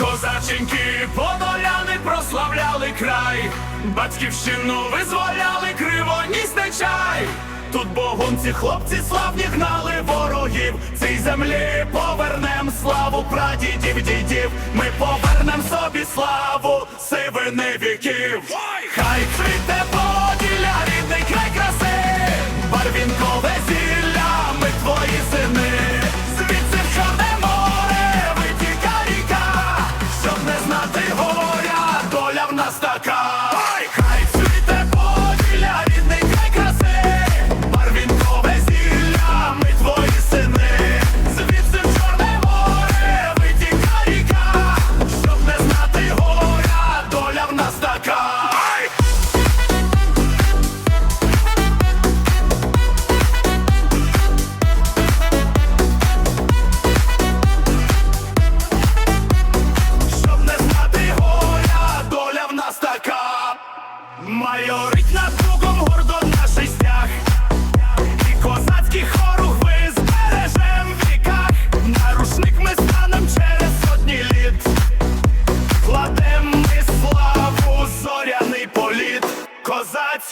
Козаченьки, подоляни прославляли край, батьківщину визволяли кривоніс не. Тут богунці, хлопці, славні гнали ворогів. Цій землі повернем славу прадідів, дідів. Ми повернем собі славу, сивини. в нас така.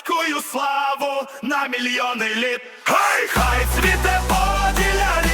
козацькою славу на мільйони літ. Хай, хай цвіте поділя.